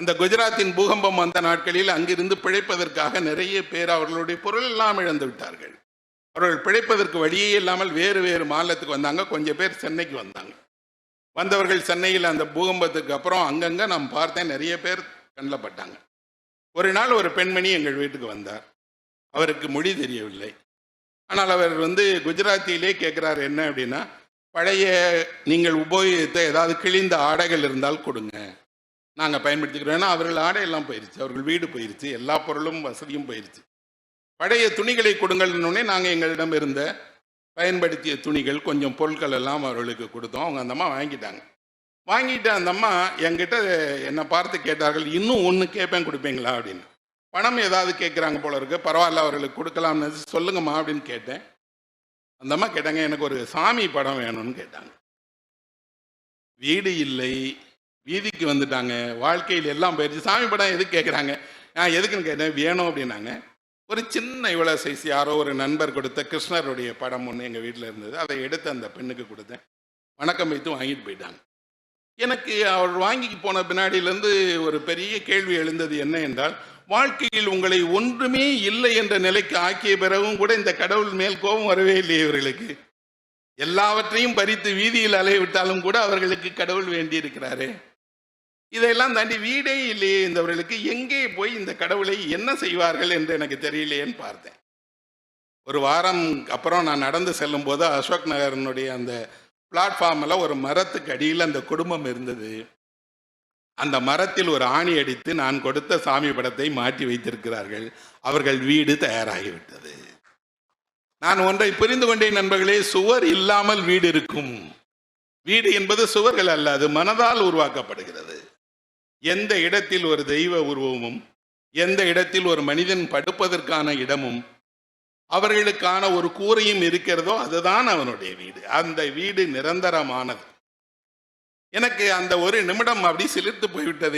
அந்த குஜராத்தின் பூகம்பம் வந்த நாட்களில் அங்கிருந்து பிழைப்பதற்காக நிறைய பேர் அவர்களுடைய பொருள் எல்லாம் இழந்து விட்டார்கள். அவர்கள் பிழைப்பதற்கு வழியே இல்லாமல் வேறு வேறு மாநிலத்துக்கு வந்தாங்க. கொஞ்சம் பேர் சென்னைக்கு வந்தாங்க. வந்தவர்கள் சென்னையில் அந்த பூகம்பத்துக்கு அப்புறம் அங்கங்கே நாம் பார்த்தேன். நிறைய பேர் கண்ணில் பட்டாங்க ஒரு நாள் ஒரு பெண்மணி எங்கள் வீட்டுக்கு வந்தார். அவருக்கு மொழி தெரியவில்லை. ஆனால் அவர் வந்து குஜராத்தியிலே கேட்குறார் என்ன அப்படின்னா பழைய நீங்கள் உபயோகித்த ஏதாவது கிழிந்த ஆடைகள் இருந்தால் கொடுங்க. நாங்கள் பயன்படுத்திக்கிறோம். ஏன்னா அவர்கள் ஆடையெல்லாம் போயிருச்சு. அவர்கள் வீடு போயிருச்சு. எல்லா பொருளும் வசதியும் போயிருச்சு. பழைய துணிகளை கொடுங்கள்னே நாங்கள் எங்களிடம் இருந்த பயன்படுத்திய துணிகள் கொஞ்சம் பொருட்கள் எல்லாம் அவர்களுக்கு கொடுத்தோம். அவங்க அந்த அம்மா வாங்கிட்டாங்க. வாங்கிட்டு அந்த அம்மா என்கிட்ட என்னை பார்த்து கேட்டார்கள் இன்னும் ஒன்று கேட்பேன் கொடுப்பீங்களா? அப்படின்னு. பணம் ஏதாவது கேட்குறாங்க போல இருக்கு. பரவாயில்ல அவர்களுக்கு கொடுக்கலாம்னு சொல்லுங்கம்மா அப்படின்னு கேட்டேன். அந்த அம்மா கேட்டாங்க எனக்கு ஒரு சாமி படம் வேணும்னு கேட்டாங்க. வீடு இல்லை வீதிக்கு வந்துட்டாங்க. வாழ்க்கையில் எல்லாம் போயிடுச்சு. சாமி படம் எதுக்கு கேட்குறாங்க நான் எதுக்குன்னு கேட்டேன். வேணும் அப்படின்னாங்க. ஒரு சின்ன இவ்வளோ சைஸ் யாரோ ஒரு நண்பர் கொடுத்த கிருஷ்ணருடைய படம் ஒன்று எங்கள் வீட்டில் இருந்தது. அதை எடுத்து அந்த பெண்ணுக்கு கொடுத்தேன். வணக்கம் வைத்து வாங்கிட்டு போயிட்டாங்க. எனக்கு அவர் வாங்கி போன பின்னாடியிலேருந்து ஒரு பெரிய கேள்வி எழுந்தது என்ன என்றால் வாழ்க்கையில் உங்களை ஒன்றுமே இல்லை என்ற நிலைக்கு ஆக்கிய பிறகும் கூட இந்த கடவுள் மேல் கோபம் வரவே இல்லையே இவர்களுக்கு. எல்லாவற்றையும் பறித்து வீதியில் அலைய விட்டாலும் கூட அவர்களுக்கு கடவுள் வேண்டி இருக்கிறாரே இதையெல்லாம் தாண்டி வீடே இல்லையே இந்தவர்களுக்கு எங்கே போய் இந்த கடவுளை என்ன செய்வார்கள் என்று எனக்கு தெரியலையேன்னு பார்த்தேன். ஒரு வாரம் அப்புறம் நான் நடந்து செல்லும் போது அசோக் நகரனுடைய அந்த பிளாட்ஃபார்மில் ஒரு மரத்துக்கு அடியில் அந்த குடும்பம் இருந்தது. அந்த மரத்தில் ஒரு ஆணி அடித்து நான் கொடுத்த சாமி படத்தை மாட்டி வைத்திருக்கிறார்கள். அவர்கள் வீடு தயாராகிவிட்டது. நான் ஒன்றை புரிந்து கொண்டேன் நண்பர்களே சுவர் இல்லாமல் வீடு இருக்கும். வீடு என்பது சுவர்கள் அல்ல அது மனதால் உருவாக்கப்படுகிறது. எந்த இடத்தில் ஒரு தெய்வ உருவமும் எந்த இடத்தில் ஒரு மனிதன் படுப்பதற்கான இடமும் அவர்களுக்கான ஒரு கூரையும் இருக்கிறதோ அதுதான் அவனுடைய வீடு. அந்த வீடு நிரந்தரமானது. எனக்கு அந்த ஒரு நிமிடம் அப்படி சிலிர்த்து போய்விட்டது